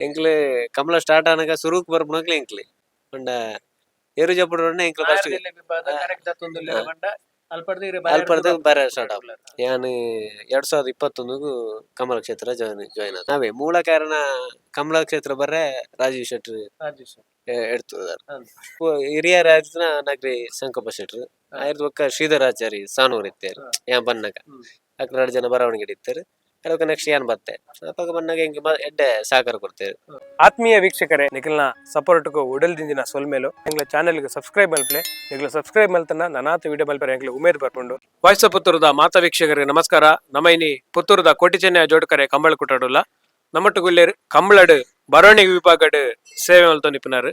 ಎಂಕ್ಲು ಕಮಲ start ಆನಾಗ ಸುರುಕ್ ಬರ್ಪುನಕ್ಲೆ ಎಂಕ್ಲೆ ಪಂಡ ಏರು ಜಪ್ಪುಡು ಎಂಕ್ಲು first ಅಲ್ಪಡ್ದಾಗ ಬರ ಸ್ಟಾರ್ಟ್ ಆಗ ಯಾನ್ ಎರಡ್ ಸಾವಿರದ ಇಪ್ಪತ್ತೊಂದಗೂ ಕಮಲ ಕ್ಷೇತ್ರ ಜಾಯ್ನ್ ಜಾಯ್ನ್ ಆದ. ನಾವೇ ಮೂಲ ಕಾರಣ ಕಮಲ ಕ್ಷೇತ್ರ ಬರ್ರೆ ರಾಜೀವ್ ಶೆಟ್ಟಿ ಎಡ್ತದಾರ ಹಿರಿಯ ರಾಜನ ನಗರಿ ಸಂಕಪ್ಪ ಶೆಟ್ರು. ಆಯ್ತು ಒಕ್ಕ ಶ್ರೀಧರಾಚಾರಿ ಸಾನೂರ್ ಇತ್ತಾರೆ. ಯಾ ಬನ್ನಗ ಹ್ಮ್. ಅಕ್ಕ ಜನ ಬರವಣಿಗೆ ಇಡ್ತಾರೆ ಅದಕ್ಕೆ ನೆಕ್ಸ್ಟ್ ಏನ್ ಬತ್ತೆ? ಅಪ್ಪಾಗ ಬಂದಾಗ ಹಿಂಗೆ ಎಡ್ಡೆ ಸಹಕಾರ ಕೊಡ್ತೇವೆ. ಆತ್ಮೀಯ ವೀಕ್ಷಕರೇ ನಿಖಿಲ್ನ ಸಪೋರ್ಟ್ಗೂ ಉಡಲ್ದಿಂದಿನ ಸೊಲ್ಮೇಲು ಎಂಗ್ಲ ಚಾನೆಲ್ಗೆ ಸಬ್ಸ್ಕ್ರೈಬ್ ಮಲ್ಪಲೆ ನಿಗ್ಲ ಸಬ್ಸ್ಕ್ರೈಬ್ ಮಲ್ತನ ನನಾತ ವಿಡಿಯೋ ಮಲ್ಪರೆ ಎಂಗ್ಲ ಉಮೇದ್ ಬರ್ಕೊಂಡು. ವಾಯ್ಸ್ ಪುತ್ತೂರದ ಮಾತಾ ವೀಕ್ಷಕರಿಗೆ ನಮಸ್ಕಾರ. ನಮೈನಿ ಇನಿ ಪುತ್ತೂರದ ಕೋಟಿ ಚೆನ್ನಯ ಜೋಡ್ಕರೆ ಕಂಬಳ ಕುಟಾಡುಲ್ಲ ನಮ್ಮಟ್ಟು ಗುಳ್ಳೇರು ಕಂಬಳಡು ಬರವಣಿಗೆ ವಿಭಾಗಡ್ ಸೇವೆ ಮಲ್ತೊ ನಿಪುಣರು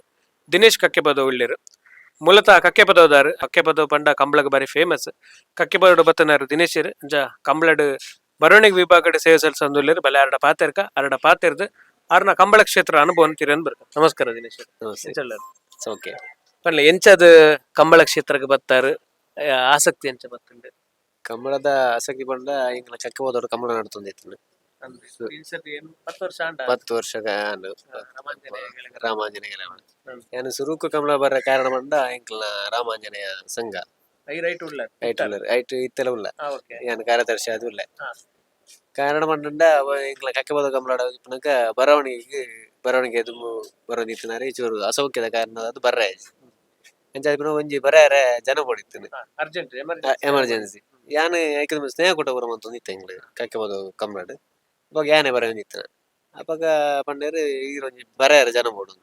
ದಿನೇಶ್ ಕಕ್ಕೆಪದ ಉಳ್ಳೇರು. ಮೂಲತಃ ಕಕ್ಕೆಪದವದಾರು ಕಕ್ಕೆಪದ ಪಂಡ ಕಂಬಳಗ ಬಾರಿ ಫೇಮಸ್ ಕಕ್ಕೆಪದ ಬತ್ತನಾರು ದಿನೇಶ್ ಅಂಜ ಕಂಬಳಡ್ ಬರವಣಿಗೆ ವಿಭಾಗಡ್ ಸೇವೆ ಸಲ್ಸಂದುಳ್ಳೇರು ಬಲೆ ಅರಡ ಪಾತೆರ್ಕ ಅರಡ ಪಾತೆರ್ದು ಆರ್ನ ಕಂಬಳ ಕ್ಷೇತ್ರ ಅನುಭವ ತಿರನ್ ಬರ್ಕ ನಮಸ್ಕಾರ ದಿನೇಶ್ ಓಕೆ ಪನ್ಲೆ ಎಂಚದ ಕಂಬಳ ಕ್ಷೇತ್ರಕ್ಕೆ ಬರ್ತಾರೆ. ಆಸಕ್ತಿ ಎಂಚ ಬತ್ತುಂಡು ಕಂಬಳದ ಆಸಕ್ತಿ ಬಂದ ಹಿಂಗ್ಲ ಚಕ್ಕ ಹೋದವ್ರು ಕಂಬಳ ನಡ್ತೊಂದಿತ್ತು ಹತ್ತು ವರ್ಷ ಪತ್ತು ವರ್ಷ ರಾಮಾಂಜನೇಯ ಏನು ಸುರುಕು ಕಂಬಳ ಬರ ಕಾರಣ ಬಂದ ಇಂಕ್ಲ ರಾಮಾಂಜನೇಯ ಸಂಘ. ರೈಟ್ ಉಳ್ಳ ಐಟ್ ಉಳ್ಳ ಐಟ್ ಇತ್ತೆಲ್ಲ ಉಳ್ಳ ಓಕೆ ಏನು ಕಾರ್ಯದರ್ಶಿ ಅದು ಇಲ್ಲ ಹಾ. ಕಾರಣ ಬಂಡ ಇಂಕ್ಲ ಕಕ್ಕೆ ಬೋದ ಕಂಬಳ ಇಪ್ಪನಕ ಬರವಣಿಗೆ ಬರವಣಿಗೆ ಅದು ಬರೋದಿತ್ತಿನಾರೆ ಚೂರು ಅಸೌಖ್ಯದ ಕಾರಣ ಅದು ಬರ್ರ ಅಂಚಾದ ಒಂಜಿ ಬರಾರೆ ಜನ ಪಡಿತ್ತು ಅರ್ಜೆಂಟ್ ಎಮರ್ಜೆನ್ಸಿ ಯಾನ್ ಐಕದ ಸ್ನೇಹ ಕೊಟ್ಟ ಬರೋ ಅಂತ ಒಂದಿತ್ತು ಎಂಗ್ಳು ಕಕ್ಕೆ ಬೋದು ಕಮ್ರಾಡ್ ಅವಾಗ ಯಾನೆ ಬರ ಒಂದಿತ್ತು ಅವಾಗ ಪಂಡೇರು ಈರೊಂಜಿ ಬರಾರ ಜನ ಬೋಡು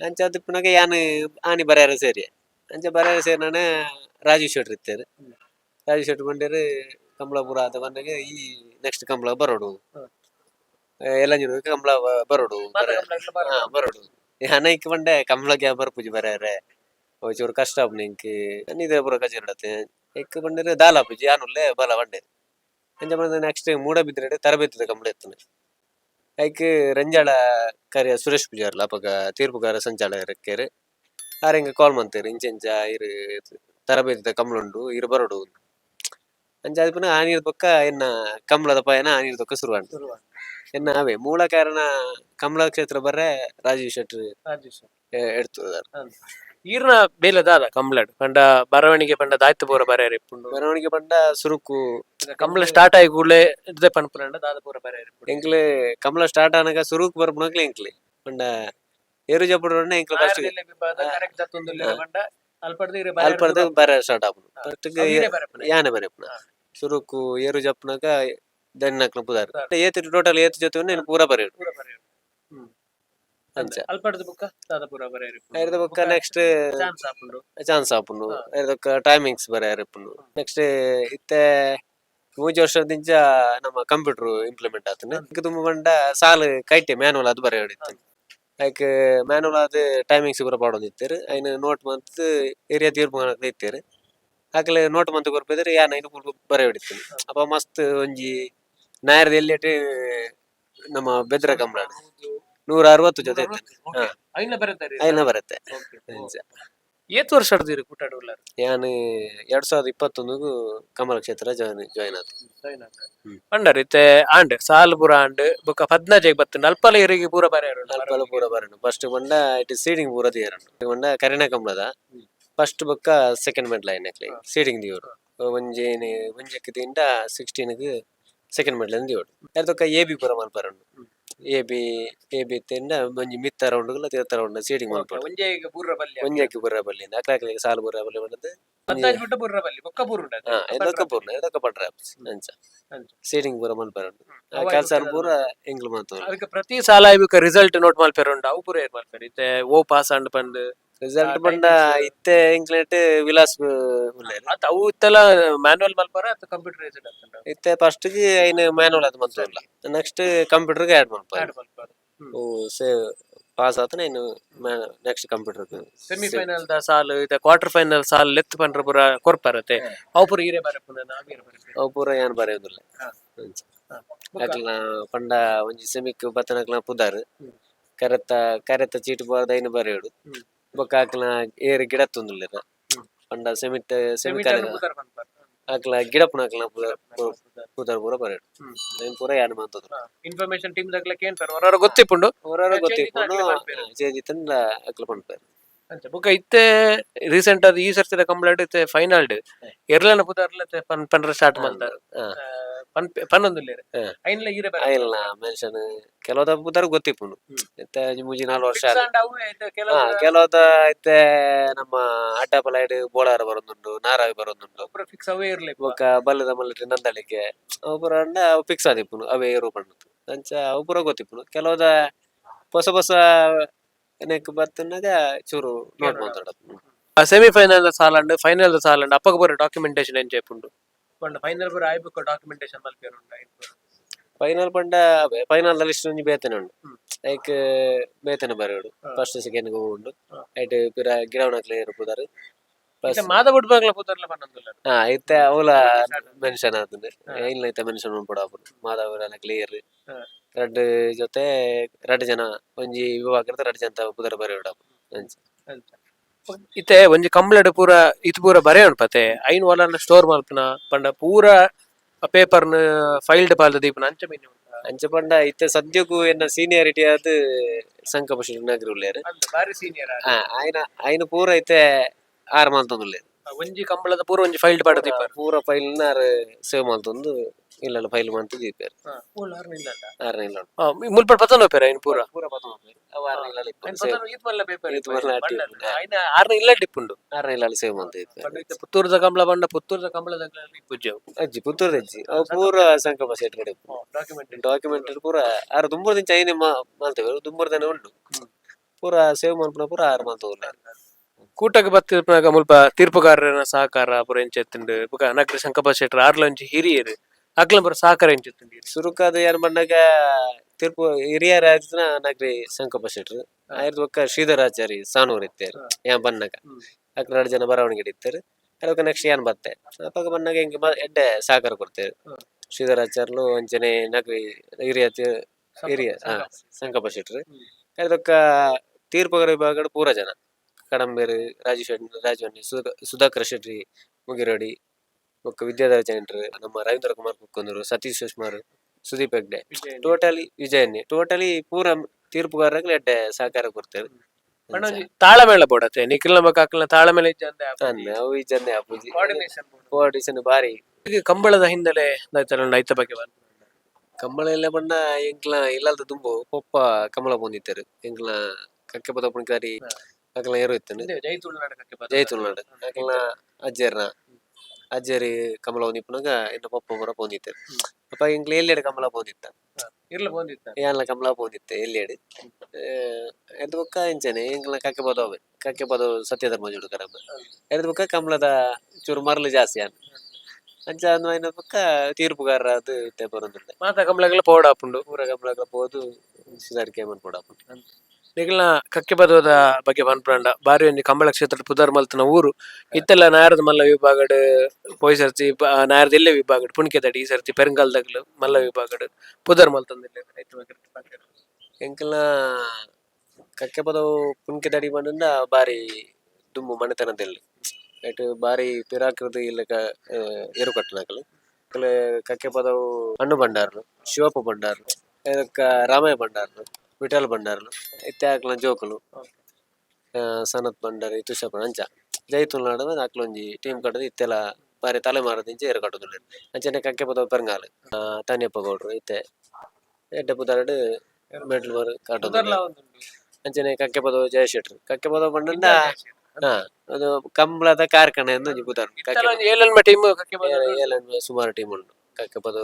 ಅಂಚಾದ ಪುನಗ ಯಾನ್ ಆನಿ ಬರಾರ ಸೇರಿ ಅಂಚ ಬರಾರ ಸೇರಿನಾನೆ ರಾಜೀವ್ ಶೆಟ್ರ್ ಇತ್ತೇರು. ರಾಜೀವ್ ಶೆಟ್ರ್ ಬಂಡೇರು ಕಂಬಳಪುರ ಆದ ಬಂದಾಗ ಈ ನೆಕ್ಸ್ಟ್ ಕಂಬಳ ಬರೋಡು. ಹ್ಮ್. ಎಲ್ಲ ಕಂಬಳ ಬರೋಡು. ಹಾ ಬರೋಡು. ಅನೈಕ್ ಬಂಡೆ ಕಂಬಳಕ್ಕೆ ಬರ್ಪುಜಿ ಬರಾರೆ. ಚೂರು ಕಷ್ಟ ಇಂಕ್ ನಿದೆ ಪೂರ ಇಕ್ಕ ಎಕ್ ಬಂದರೆ ದಾಲಾಪುಜಿ ಆನುಲ್ಲೆ ಬಲ ಬಂಡೆ. ಅಂಚ ಬಂದ ನೆಕ್ಸ್ಟ್ ಮೂಡ ಬಿದ್ರೆ ತರಬೇತಿದ ಕಂಬಳ ಎತ್ತನೆ ಐಕ್ ರಂಜಾಳ ಕಾರ್ಯ ಸುರೇಶ್ ಪೂಜಾರ್ಲ ಅಪಗ ತೀರ್ಪುಗಾರ ಸಂಚಾಲಕರು ಆರೆಂಗ ಕಾಲ್ ಮಂತೇರು ಇಂಚೆಂಚ ಇಂಚ ಇರು ತರಬೇತಿದ ಕಂಬಳ ಉಂಡು ಇರು ಬರೋಡು ಅಂಚ ಆದಿಪುನ ಆನೀರ್ ಪಕ್ಕ ಎನ್ನ ಕಂಬಳದ ಪಯನ ಆನೀರ್ ದೊಕ್ಕ ಶುರು ಎನ್ನ ಅವೇ ಮೂಲ ಕಾರಣ ಕಂಬಳ ಕ್ಷೇತ್ರ ಬರ್ರೆ ರಾಜೀವ್ ಶೆಟ್ಟಿ ಎಡ್ತದ ಈರ್ನ ಬೇಲೆ ದಾದ ಕಂಬ್ಲಡ್ ಪಂಡ ಬರವಣಿಗೆ ಪಂಡ ದಾಯ್ತು ಪೂರ ಬರೆಯರ್ ಇಪ್ಪುಂಡು ಬರವಣಿಗೆ ಪಂಡ ಸುರುಕು. ಕಂಬ್ಲ ಸ್ಟಾರ್ಟ್ ಆಗಿ ಕೂಡಲೇ ಇದ್ದೆ ದಾದ ಪೂರ ಬರೆಯರ್ ಇಪ್ಪುಂಡು ಎಂಕ್ಲೆ ಕಮಲ ಸ್ಟಾರ್ಟ್ ಆನಾಗ ಸುರುಕು ಬರ್ಪುನಕ್ಲೆ ಎಂಕ್ಲೆ. ಬಂಡ ಬರೆಪುನ ಸುರುಕು ಏರು ಜಪ್ಪುನಾಗ ದನ್ನಕ್ಲ ಪುದಾರ್. ಏತು ಟೋಟಲ್ ಏತು ಜೊತೆ ನೀನು ಪೂರ ಬರೆಯುಡು ಅಂಚ. ಅಲ್ಪಡ್ದು ಬುಕ್ಕ? ದಾದ ಪೂರ ಬರೆಯರ್ ಐರ್ದ ಬೊಕ್ಕ ನೆಕ್ಸ್ಟ್ ಚಾನ್ಸ್ ಆಪುಂಡು ಟೈಮಿಂಗ್ಸ್ ಬರೆಯರಿಪ್ಪುನು ನೆಕ್ಸ್ಟ್ ಇತ್ತೆ ಮೂಜಿ ವರ್ಷದಿಂಚ ನಮ್ಮ ಕಂಪ್ಯೂಟರ್ ಇಂಪ್ಲಿಮೆಂಟ್ ಆತನ ತುಂಬ ಬಂಡ ಸಾಲು ಕೈಟೆ ಮ್ಯಾನುವಲ್ ಅದು ಬರೆಯೋಡಿತ್ತು ಮ್ಯಾನುವಲ್ ಅದು ಟೈಮಿಂಗ್ಸ್ ಪೂರ ಪಾಡೋದಿತ್ತೇರು ಐನ ನೋಟ್ ಮಂತ್ ಏರಿಯಾ ತೀರ್ಪು ಇತ್ತೇರು. ಆಕಲೆ ನೋಟ್ ಮಂತ್ ಕೊರ್ಪಿದ್ರೆ ಯಾನ ಐನು ಬರೆ ಬರೆಯೋಡಿತ್ತು ಅಪ್ಪ ಮಸ್ತ್ ಒಂಜಿ ನಾಯರ್ದ ಎಲ್ಲಿಟ್ಟು ನಮ್ಮ ಬೆದ್ರ ಕಂಬಳ. ನೂರ ಅರವತ್ತು ಜೊತೆ ಐನ ಬರುತ್ತೆ. ಏತ್ ವರ್ಷ ಹಿಡ್ದಿರಿ ಕುಟ್ಟಾಡು ಉಳ್ಳಾರ ಯಾನ್ ಎರಡ್ ಸಾವಿರದ ಇಪ್ಪತ್ತೊಂದು ಕಮಲ ಕ್ಷೇತ್ರ ಜಾಯ್ನ್ ಜಾಯ್ನ್ ಆತು. ಅಂಡರ್ ಇತ್ತೆ ಆಂಡ್ ಸಾಲ್ ಪೂರ ಆಂಡ್ ಬೊಕ ಪದ್ನಾಜೆಗ್ ಬತ್ತು ನಲ್ಪಲ ಇರಿಗೆ ಪೂರ ಬರೆಯರು ನಲ್ಪಲ ಪೂರ ಬರೋಣ ಫಸ್ಟ್ ಬಂಡ ಇಟ್ ಸೀಡಿಂಗ್ ಪೂರ ದಿಯರಣ್ಣ ಬಂಡ ಕರಿಣ ಕಮಲದ. ಫಸ್ಟ್ ಬೊಕ್ಕ ಸೆಕೆಂಡ್ ಮೆಡ್ ಲೈನ್ ಸೀಡಿಂಗ್ ದಿಯೋರು ಒಂಜಿ ಒಂಜಕ್ಕಿದಿಂದ ಸಿಕ್ಸ್ಟೀನ್ಗೆ ಸೆಕೆಂಡ್ ಮೆಡ್ ಲೈನ್ ದಿಯೋಡು ಎ ಬಿ ಪೂರ ಮಲ್ಪರಣ್ಣ ಎ ಬಿ ಎ ಬಿ ಇತ್ತಿಂದ ಒಂಜಿ ಮಿತ್ತ ರೌಂಡ್ ತೀರ್ಥ ರೌಂಡ್ ಸೀಡಿಂಗ್ ಮಲ್ಪಡ ಒಂಜೆ ಈಗ ಪೂರ ಬಲ್ಲಿ ಒಂಜಕ್ಕಿ ಬುರ್ರ ಬಲ್ಲಿಂದ ಅಕ್ಲಾಕ್ಲಿಗೆ ಸಾಲು ಬುರ್ರ ಬಲ್ಲಿ ಬಂದದ್ದು ಪದ್ನಾಜ್ ಬಿಟ್ಟು ಪೂರ ಬಲ್ಲಿ? ಬೊಕ್ಕ ಪೂರ ಉಂಡದು ಹಾ ಎದಕ್ಕ ಪೂರ್ಣ ಎದಕ್ಕ ಪಡ್ರ ಅಂಚ. ಸೀಡಿಂಗ್ ಪೂರ ಮಲ್ಪರಣ್ಣ ಅವ ಕೆಲಸ. ಪೂರ ಎಂಗ್ಲು ಮಾತು ಅದಕ್ಕೆ ಪ್ರತಿ ಸಾಲ ರಿಸಲ್ಟ್ ನೋಟ್ ಮಲ್ಪೇರು ಉಂಡು ಅವು ಏರ್ ಮಲ್ಪೇರು ಇತ್ತೆ ಓ ಪಾಸ್ ಅಂಡ್ ಪಂಡ್ ರಿಸಲ್ಟ್ ಬಂದ. ಇತ್ತೆ ಇಂಕ್ಲೆಟ್ ವಿಲಾಸ್ ಮತ್ತೆ ಅವು ಇತ್ತೆಲ್ಲ ಮ್ಯಾನುವಲ್ ಮಲ್ಪಾರ ಅಥವಾ ಕಂಪ್ಯೂಟರೈಸ್ಡ್ ಅಂತ ಇತ್ತೆ ಫಸ್ಟ್ಗೆ ಐನ್ ಮ್ಯಾನುವಲ್ ಅದು ಮತ್ತೆ ಇಲ್ಲ ನೆಕ್ಸ್ಟ್ ಕಂಪ್ಯೂಟರ್ಗೆ ಆಡ್ ಮಲ್ಪಾರ ಓ ಸೇ ಪಾಸ್ ಆತನ ಇನ್ನು ನೆಕ್ಸ್ಟ್ ಕಂಪ್ಯೂಟರ್ ಸೆಮಿ ಫೈನಲ್ ದ ಸಾಲು ಇತ್ತೆ ಕ್ವಾರ್ಟರ್ ಫೈನಲ್ ಸಾಲ್ ಲೆತ್ ಪಂಡ್ರ ಪೂರ ಕೊರ್ಪರತೆ ಅವು ಪೂರ ಈರೇ ಬಾರೆ ಪುನಃ ಅವು ಪೂರ ಏನ್ ಬರೆಯೋದಿಲ್ಲ. ಅಕ್ಲ ಪಂಡ ಒಂಜಿ ಸೆಮಿಕ್ ಬತ್ತನಕ್ಲ ಪುದಾರ್. ಕರೆತ ಕರೆತ್ತ ಕರೆತ್ತ ಚೀಟ್ ಬಾರ್ದ ಐನು ಬರೆಯೋಡು. ಬೊಕ್ಕ ಆಕ್ಲ ಏರ್ ಗಿಡ ತುಂದುಲ್ಲೆರ. ಪಂಡ ಸೆಮಿಟ್ ಸೆಮಿಟ್ ಅಕ್ಲ ಗಿಡ ಗಿಡಪ್ಪನ ಅಕ್ಲ ಪುದರ್ ಪೂರ ಬರೋಡು ಐನ್ ಪೂರ ಯಾನ್ ಮಾತದ್ರು ಇನ್ಫಾರ್ಮೇಶನ್ ಟೀಮ್ ದಾಗ್ಲಕ್ಕೆ ಏನ್ ಹೊರ ಗೊತ್ತಿಪ್ಪುಂಡು? ಹೊರ change ಗೊತ್ತಿಪ್ಪುಂಡು. ಜೇಜಿ ಇತ್ತಂದ ಅಕ್ಲ ಪಂಪೇರ್ ಅಂಚ ಬೊಕ ಇತ್ತೆ ರೀಸೆಂಟ್ ಅದು ಈ ಸರ್ತಿದ ಕಂಪ್ಲೇಂಟ್ ಇತ್ತೆ ಫೈನಲ್ ಡ್ ಎರ್ಲನ ಪನ್ ಪನ್ರ ಸ್ಟಾರ್ಟ್ ಮಾಡ್ತಾರೆ. ಪನ್ನೊಂದುಲ್ಲೇರೆ ಹಾ. ಐನ್ಲ ಈರೆ ಆಯ್ಲ ಮೆನ್ಷನ್ ಕೆಲವದ ಪುದರ್ ಗೊತ್ತಿಪ್ಪುಂಡು. ಇತ್ತೆ ಮುಜಿ ನಾಲ್ ವರ್ಷ ಕೆಲವದ ಇತ್ತೆ ನಮ್ಮ ಅಡ್ಡಪಲೈಡ್ ಬೋಳಾರ ಬರೋದುಂಡು ನಾರಾವಿ ಬರೋದುಂಡು ಫಿಕ್ಸ್ ಅವೇ ಇರ್ಲಿ ಬೊಕ್ಕ ಬಲ್ಲದ ಮಲ್ಲೆ ನಂದಳಿಕೆ ಒಬ್ಬರ ಅಣ್ಣ ಅಂಡ ಫಿಕ್ಸ್ ಆದಿಪ್ಪುನು ಅವೇ ಏರು ಬಣ್ಣದ್ದು ಅಂಚ ಅವು ಪೂರ ಗೊತ್ತಿಪ್ಪುನು ಕೆಲವದ ಹೊಸ ಹೊಸ ನೆಕ್ ಬರ್ತನಾಗ ಚೂರು ನೋಟ್ ಮಾತಾಡಪ್ಪು ಸೆಮಿಫೈನಲ್ ಅಂಡ್ ಫೈನಲ್ ಸಾಲ್ ಅಂಡ್ ಅಪ್ಪಕ್ಕೆ ಬರೋ ಡಾಕ್ಯುಮೆಂಟೇಶನ್ ಏನ್ ಚೆಪ್ಪುಂಡು ಪಂಡ ಫೈನಲ್ కూడా ಡಾಕ್ಯುಮೆಂಟೇಶನ್ ಮಲ್ಪೇರು ಫೈನಲ್ ಪಂಡ ಫೈನಲ್ ಲಿಸ್ಟ್ ಒಂಜಿ ಬೇತನೆ ಉಂಡು. ಲೈಕ್ ಬೇತನೆ ಬರೋಡು. ಫಸ್ಟ್ ಸೆಕೆಂಡ್ ಉಂಡು ಹಾ. ಐಟ್ ಪಿರ ಕ್ಲಿಯರ್ ಪುದರ್ ಮಾದ ಬಿಡ್ಬೇಕಲ್ಲ ಪುದರ್ಲ ಪನ್ನೊಂದುಲ್ಲ ಹಾ ಇತ್ತೆ ಅವಲ ಮೆನ್ಷನ್ ಏನ್ ಇಲ್ಲ ಇತ್ತೆ ಮೆನ್ಷನ್ ಮಾಡ್ಬಿಡಪ್ಪ ಮಾಧವರೆಲ್ಲ ಕ್ಲಿಯರ್ ಹಾ. ರಡ್ ಜೊತೆ ರಡ್ ಜನ ಒಂಜಿ ವಿಭಾಗದ ರಡ್ ಜನ ಪುದರ್ ಬರೋಡಪ್ಪ ಅಂಚ ಇತ್ತೆ ಒಂಜಿ ಕಂಬ್ಳಡ್ ಪೂರ ಇತ್ ಪೂರ ಬರೆ ಉಂಡ್ಪತೆ ಐನ್ ವಾಲನ್ನ ಸ್ಟೋರ್ ಮಲ್ಪನ ಪಂಡ ಪೂರ ಪೇಪರ್ನ ಫೈಲ್ಡ್ ಪಾಲ್ದ ದೀಪನ ಅಂಚ ಮೀನು ಅಂಚ ಪಂಡ ಇತ್ತೆ ಸದ್ಯಕ್ಕೂ ಎನ್ನ ಸೀನಿಯಾರಿಟಿ ಆದ್ ಸಂಕಪ ನಗರ ಉಳ್ಳೇರು ಬಾರಿ ಸೀನಿಯರ್ ಆಯ್ನ ಆಯ್ನ ಪೂರ ಇತ್ತೆ ಆರ್ ಮಾಲ್ತೊಂದುಲ್ಲೆ ಒಂಜಿ ಕಂಬಳದ ಪೂರ ಒಂಜಿ ಫೈಲ್ಡ್ ಪಾಡ ದೀಪ ಪೂರ ಫೈಲ್ ಸೇವ್ ಮಾಲ್ತೊಂದು ಇಲ್ಲ ಫೈಲ್ ಮಾಡ್ತು ದೀಪೇರು ಆರ್ನ ಇಲ್ಲ ಮುಲ್ಪಡ್ ಪತನ ಹೋಗ್ಯಾರ ಐನ್ ಪೂರ? ಪೂರ ಅವು ಆರ್ನ ಇಲ್ಲ ಪೇಪರ್ ಇತ್ ಮಲ್ಲ ಅಟ್ಟಿ ಉಂಡು. ಆರ್ನ ಇಲ್ಲ ಡಿಪ್ಪುಂಡು ಆರ್ನ ಇಲ್ಲ ಸೇವ್ ಪಂಡ ಇತ್ತೆ ಪುತ್ತೂರ್ದ ಕಂಬಳ ಬಂಡ ಪುತ್ತೂರ್ದ ಕಂಬಳದ ಪೂಜೆ ಅಜ್ಜಿ ಪುತ್ತೂರ್ದ ಅಜ್ಜಿ. ಅವು ಪೂರ ಸಂಕಲ್ಪ ಸೇಟ್ ಕಡೆ ಡಾಕ್ಯುಮೆಂಟ್ ಡಾಕ್ಯುಮೆಂಟ್ ಪೂರ ಆರು ದುಂಬೂರ್ ದಿನ ಚೈನೆ ಮಾಡ್ತೇವೆ ದುಂಬೂರ್ ದಿನ ಉಂಟು. ಪೂರ ಸೇವ್ ಮಾಡ್ಪುನ ಪೂರ ಆರು ಮಾಲ್ತೋಲ್ಲ ಕೂಟಕ್ಕೆ ಬತ್ತಿರ್ಪನಾಗ ಮುಲ್ಪ ತೀರ್ಪುಗಾರರ ಸಹಕಾರ ಪುರ ಎಂಚೆತ್ತುಂಡು. ಬುಕ ನಕ್ರ ಶಂಕಪ ಶೆಟ್ರ ಆರ್ಲಂಚಿ ಹಿರಿಯರು. ಅಕ್ಲ ಬರ ಸಹಕಾರ ಎಂಚೆತ್ತುಂಡು ಸುರುಕಾದ ಯಾರು ಮಣ್ಣಾಗ ತೀರ್ಪು ಹಿರಿಯ ರಾಜನ ನಾಗ್ರಿ ಸಂಕಲ್ಪ ಶೆಟ್ರು ಆಯ್ತು ಒಕ್ಕ ಶ್ರೀಧರಾಚಾರಿ ಸಾನೂರ್ ಇತ್ತೇರು ಯಾ. ಅಕ್ಕ ಎರಡು ಜನ ಬರವಣಿಗೆ ಇಡ್ತಾರೆ ಅದಕ್ಕೆ ನೆಕ್ಸ್ಟ್ ಏನ್ ಬತ್ತೆ ಅಪ್ಪಾಗ ಬನ್ನಾಗ ಹಿಂಗೆ ಎಡ್ಡೆ ಸಹಕಾರ ಕೊಡ್ತೇವೆ ಹ್ಮ್. ಶ್ರೀಧರಾಚಾರ್ಲು ಅಂಚನೆ ನಗ್ರಿ ಹಿರಿಯ ಹಿರಿಯ ಹಾ ಸಂಕಲ್ಪ ಶೆಟ್ರು. ಅದಕ್ಕ ತೀರ್ಪುಗಾರ ವಿಭಾಗದ ಪೂರ ಜನ. ಕಡಂಬೇರು ರಾಜೇಶ್ ರಾಜವಣ್ಣಿ ಸುಧಾ- ಸುಧಾಕರ್ ಶೆಟ್ಟಿ ಮುಗಿರಡಿ ಒಕ್ಕ ವಿದ್ಯಾಧರ ಜೈನ್ರು ನಮ್ಮ ರವೀಂದ್ರ ಕುಮಾರ್ ಕುಕ್ಕೊಂದರು ಸತೀಶ್ ಸುಷ್ಮಾರ್ ಸುದೀಪ್ ಹೆಗ್ಡೆ ಟೋಟಲಿ ವಿಜಯನ್ನಿ ಟೋಟಲಿ ಪೂರ ತೀರ್ಪುಗಾರಗಳು ಎಡ್ಡೆ ಸಹಕಾರ ಕೊಡ್ತೇವೆ. ತಾಳಮೇಳ ಬೋಡತ್ತೆ ನಿಖಿಲ್ ನಮ್ಮ ಕಾಕಲ್ನ ತಾಳಮೇಳ ಇಜ್ಜಂದೆ ಅವು ಜನ ಅಪ್ಪುಜಿ ಕೋಆರ್ಡಿನೇಷನ್ ಬಾರಿ ಕಂಬಳದ ಹಿನ್ನೆಲೆ ದಾಯ್ತಲ್ಲ ನೈತ ಬಗ್ಗೆ ಬಂದು ಕಂಬಳ ಎಲ್ಲ ಬಣ್ಣ ಎಂಕ್ಲ ಇಲ್ಲದ ತುಂಬು ಪೊಪ್ಪ ಕಂಬಳ ಬಂದಿತ್ತಾರೆ. ಎಂಕ್ಲ ಕಕ್ಕೆ ಪದ ಪುಣಿಕಾರಿ ಅಕ್ಲ ಏರು ಇತ್ತನು? ಜೈ ತುಳುನಾಟಕಕ್ಕೆ ಬಂದ ಜೈ ತುಳುನಾಡು. ಅಕ್ಲ ಅಜ್ಜರ್ನ ಅಜ್ಜರಿ ಕಮಲ ಒಂದಿಪ್ಪನಾಗ ಇನ್ನು ಪಪ್ಪ ಬರ ಬಂದಿತ್ತಾರೆ ಅಪ್ಪ ಎಂಕ್ಲ ಎಲ್ಲೆಡೆ ಕಮಲ ಬಂದಿತ್ತ? ಇರ್ಲ ಬಂದಿತ್ತ. ಏನ್ಲ ಕಮಲ ಬಂದಿತ್ತೆ ಎಲ್ಲೆಡೆ ಎದ್ದು ಬೊಕ್ಕ ಇಂಚನೆ ಎಂಕ್ಲ ಕಕ್ಕೆ ಪದ ಅವೆ ಕಕ್ಕೆ ಪದ ಸತ್ಯಧರ್ಮ ಜೋಡು ಕರಮ್ಮ ಎದ್ದು ಬೊಕ್ಕ ಕಮಲದ ಚೂರು ಮರಳು ಜಾಸ್ತಿ ಅನ್ ಅಂಚ ಐನ ಬೊಕ್ಕ ತೀರ್ಪುಗಾರ ಅದು ಇತ್ತೆ ಬರೋದಿಲ್ಲ. ಮಾತ ಕಮಲಗಳ ಪೋಡ ಹಾಪುಂಡು ಪೂರ ಕಮಲಗಳ ಪೋದು ಸುಧಾರಿಕೆ ಮಾಡ್ಕೊಡ ನಿಖಿಲ್ನ ಕಕ್ಕೆ ಬಗ್ಗೆ ಬಂದ್ಪಂಡ ಬಾರಿ ಒಂಜಿ ಕಂಬಳ ಕ್ಷೇತ್ರದ ಪುದರ್ ಮಲ್ತನ ಊರು. ಇತ್ತೆಲ್ಲ ನಾಯರದ ಮಲ್ಲ ವಿಭಾಗಡ್ ಪೋಯ್ ಸರ್ತಿ ನಾಯರದ ಇಲ್ಲೇ ವಿಭಾಗಡ್ ಪುಣಿಕೆದಡಿ ಈ ಸರ್ತಿ ಪೆರಂಗಾಲ್ದಾಗ್ಲು ಮಲ್ಲ ವಿಭಾಗಡ್ ಪುದರ್ ಮಲ್ತಂದಿಲ್ಲ ಎಂಕಲ್ನ ಕಕ್ಕೆ ಪದವು ಪುಣ್ಕೆ ತಡಿ ಬಂದಿಂದ ಬಾರಿ ದುಂಬು ಮನೆತನದಲ್ಲಿ. ಐಟ್ ಬಾರಿ ಪಿರಾಕೃತಿ ಇಲ್ಲಕ ಏರು ಕಟ್ಟನಕಲು ಕಕ್ಕೆ ಪದವು ಹಣ್ಣು ಭಂಡಾರ್ಲು ಶಿವಪ್ಪ ಭಂಡಾರ್ಲು ರಾಮಯ್ಯ ಭಂಡಾರ್ಲು. ವಿಠಲ್ ಭಂಡಾರ್ಲು ಇತ್ತೆ ಆಕಲ ಜೋಕುಲು ಸನತ್ ಭಂಡಾರಿ ಇತ್ತು ಅಂಚ ಜೈತುಲ್ನಾಡ ಅಕ್ಲೊಂಜಿ ಟೀಮ್ ಕಟ್ಟದ ಇತ್ತೆಲ್ಲ ಬಾರಿ ತಲೆಮಾರದಿಂಚ ಏರು ಕಟ್ಟುದುಲ್ಲ ಅಂಚನೆ ಕಕ್ಕೆ ಪದ ಪೆರಂಗಾಲು ತಾನಿಯಪ್ಪ ಗೌಡ್ರು ಇತ್ತೆ ಎಡ್ಡೆ ಪುದಾರ್ಡ್ ಮೆಡ್ಲ್ ಬರ್ ಕಾಟೋದು ಅಂಚನೆ ಕಕ್ಕೆ ಪದವ ಜಯಶೆಟ್ರು. ಕಕ್ಕೆ ಪದ ಬಂಡಂಡ ಹಾ ಅದು ಕಂಬಳದ ಕಾರ್ಖಾನೆ ಎಂದು ಒಂಜಿ ಪುದಾರ್ ಕಕ್ಕೆ ಪದ ಸುಮಾರು ಟೀಮ್ ಉಂಡು ಕಕ್ಕೆ ಪದ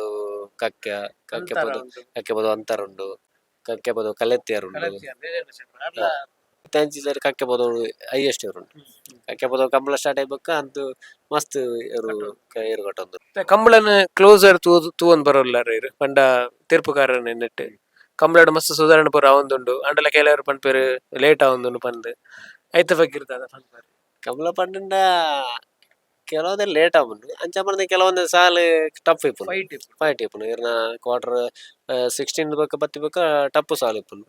ಕಕ್ಕೆ ಕಕ್ಕೆ ಪದ ಕಕ್ಕೆ ಪದ ಅಂತರ ಉಂಡು ಕಲೆತ್ತಿಯರ್ ಉಂಡು ತಂಚಿ ಸರಿ ಕಕ್ಕೆ ಹೈಯೆಸ್ಟ್ ಇವರು ಉಂಟು. ಕಕ್ಕೆ ಕಂಬಳ ಸ್ಟಾರ್ಟ್ ಆಗ್ಬೇಕ ಅಂತ ಮಸ್ತ್ ಇವರು ಏರು ಕಟ್ಟೊಂದು ಕಂಬಳನ ಕ್ಲೋಸ್ ತೂ ತೂವೊಂದು ಬರೋಲ್ಲಾರ ಇರು ಪಂಡ ತೀರ್ಪುಕಾರ ನೆಟ್ಟು. ಕಂಬಳಡ್ ಮಸ್ತ್ ಸುಧಾರಣೆ ಪೂರ ಅವಂದುಂಡು ಅಂಡಲ ಕೆಲವರು ಪೇರು ಲೇಟ್ ಆವೊಂದುಂಡು ಪಂದ್. ಐತ ಬಗ್ಗಿರ್ತದ ಪಂಡ್? ಕಂಬಳ ಪಂಡ ಕೆಲವೊಂದು ಲೇಟ್ ಆಗುಂಡು ಅಂಚ ಬಂದ ಕೆಲವೊಂದು ಸಾಲು ಟಫ್ ಇಪ್ಪು ಫೈಟ್ ಫೈಟ್ ಇಪ್ಪುನು ಇರ್ನ ಕ್ವಾರ್ಟರ್ ಸಿಕ್ಸ್ಟೀನ್ ಬಕ್ಕ ಬತ್ತಿ ಬಕ್ಕ ಟಪ್ಪು ಸಾಲು ಇಪ್ಪುನು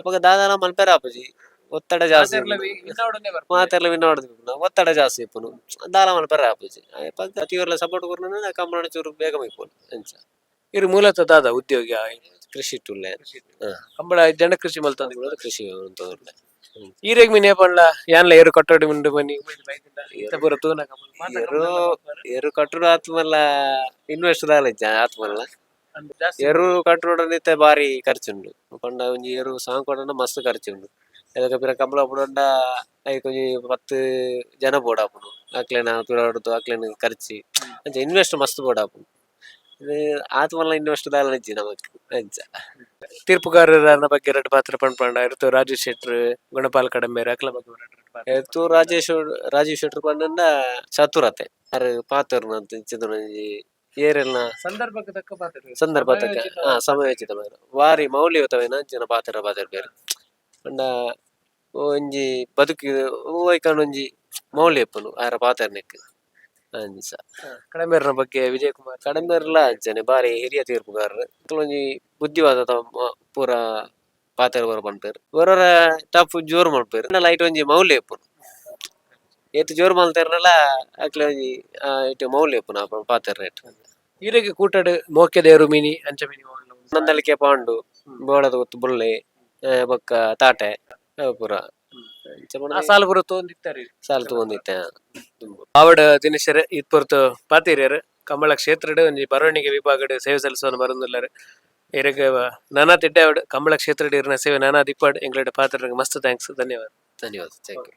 ಅವಾಗ ದಾದಾನ ಮಲ್ಪೆರ ಆಪುಜಿ. ಒತ್ತಡ ಜಾಸ್ತಿ ಮಾತೆಲ್ಲ ವಿನ್ನೋಡ್ದು ಒತ್ತಡ ಜಾಸ್ತಿ ಇಪ್ಪುನು ದಾಲ ಮನ ಪರ ಆಪುಜಿ ಪಕ್ಕ ತೀವ್ರ ಸಪೋರ್ಟ್ ಕೊರ್ನ ಕಂಬಳ ಚೂರು ಬೇಗ ಮೈಪೋನು ಎಂಚ ಇರು ಮೂಲತಃ ದಾದ ಉದ್ಯೋಗಿ ಕೃಷಿ ಟುಲ್ಲೆ ಹಾ. ಕಂಬಳ ಜನ ಕೃಷಿ ಮಲ್ತಂದ ಕೃಷಿ ಅಂತವ್ರಲ್ಲ ಈರೆಗ್ ಮೀನ್ ಏಪಣ್ಣ ಯಾನ್ಲ ಏರು ಕಟ್ಟೋಡಿ ಮುಂಡು ಬನ್ನಿ. ಈತ ಪೂರ ತೂನ ಎರು ಎರು ಕಟ್ಟುಡು ಆತ್ಮಲ್ಲ ಇನ್ವೆಸ್ಟ್ ದಾಲ ಇಜ್ಜ ಆತ್ಮಲ್ಲ. ಎರು ಕಟ್ಟುಡು ನಿತ್ತೆ ಬಾರಿ ಖರ್ಚುಂಡು ಪಂಡ ಒಂಜಿ ಎರು ಸಾಂಗ್ ಕೊಡೋಣ ಮಸ್ತ್ ಖರ್ಚುಂಡು ಅದಕ್ಕೆ ಪಿರ ಕಂಬಳ ಪುಡಂಡ ಐಕ್ ಒಂಜಿ ಪತ್ತು ಜನ ಬೋಡಾಪುನು ಅಕ್ಲೆನ ತುಳಾಡುದು ಅಕ್ಲೇನ ಖರ್ಚಿ. ಅಂಚ ಇನ್ವೆಸ್ಟ್ ಮಸ್ತ್ ಬೋಡಾಪುನು ಆತ್ಮಲ್ಲ ಇನ್ವೆಸ್ಟ್ ದಾಲ ಇಜ್ಜಿ ನಮಕ್ ಅಂಚ ತೀರ್ಪುಗಾರರ ಬಗ್ಗೆ ಎರಡು ಪಾತ್ರ ಪಂಡ್ಪಂಡ ಇರ್ತು ರಾಜೀವ್ ಶೆಟ್ರ್ ಗುಣಪಾಲ್ ಕಡಂಬೇರ್ ಅಕ್ಲ ಬಗ್ಗೆ ಪಾತ್ರ. ಎತ್ತು ರಾಜೇಶ್ ರಾಜೀವ್ ಶೆಟ್ರು ಪಂಡ ಚತುರತೆ ಅರೆ ಸಂದರ್ಭಕ್ಕೆ ತಕ್ಕ ಪಾತ್ರ ಸಂದರ್ಭ ತಕ್ಕ ಹಾ ಸಮಯೋಚಿತ ವಾರಿ ಮೌಲ್ಯಯುತವೇನ ಜನ ಪಾತ್ರ ಪಾತ್ರ ಬೇರೆ ಪಂಡ ಒಂಜಿ ಬದುಕಿ ಹೋಯ್ಕೊಂಡು ಒಂಜಿ ಮೌಲ್ಯ ಇಪ್ಪನು ಆರ ಪಾತ್ರನಿಕ್ ಅಂಚ ಕಡಂಬೇರ್ನ ಬಗ್ಗೆ ವಿಜಯ್ ಕುಮಾರ್ ಕಡಿಮೆ ಇರಲ್ಲ ಅಂಚನೆ ಬಾರಿ ಹಿರಿಯ ತೀರ್ಪುಗಾರರು. ಒಂಜಿ ಬುದ್ಧಿವಾದ ತ- ಪೂರ ಪಾತ್ರ ಬರ ಪಂಪೇರು ಬರೋರ ಟಫ್ ಜೋರು ಮಾಡ್ಪೇರು. ಲೈಟ್ ಒಂಜಿ ಮೌಲ್ಯ ಇಪ್ಪನು ಏತ್ ಜೋರು ಮಲ್ತಾರಲ್ಲ ಅಕ್ಲೆ ಒಂಜಿ ಇಟ್ಟು ಮೌಲ್ಯ ಇಪ್ಪುನ ಪಾತ್ರ ರೇಟ್ ಕೂಟಾಡು ಮೋಕೆ ದೇವರು ಮೀನಿ ಅಂಚ ಮೀನಿ ನಂದಲಿಕೆ ಪಾಂಡು ಬೋಳದ ಗೊತ್ತು ಬುಳ್ಳೆ ಬಕ್ಕ ತಾಟೆ ಪೂರ ಆ ಸಾಲ ಪೂರ ಸಾಲು ಸಾಲ್ ತಗೊಂಡಿತ್ತೆ ಆವಡ ದಿನಶರ ಇತ್ಪೊರ್ತು ಪಾತೀರ್ಯರ್ ಕಂಬಳ ಕ್ಷೇತ್ರಡ್ ಒಂಜಿ ಬರವಣಿಗೆ ವಿಭಾಗಡ್ ಸೇವೆ ಸಲ್ಲಿಸೋನು ಬರೋದಿಲ್ಲರ್ ಇರಗ ನಾನಾ ತಿಡ್ಡ ಕಂಬಳ ಕ್ಷೇತ್ರಡ್ ಇರಿನ ಸೇವೆ ನಾನಾ ದಿಪ್ಪಾಡ್ ಎಂಗ್ಲಡ್ ಪಾತ್ರ ಮಸ್ತ್ ಥ್ಯಾಂಕ್ಸ್ ಧನ್ಯವಾದ. ಧನ್ಯವಾದ ಥ್ಯಾಂಕ್ ಯು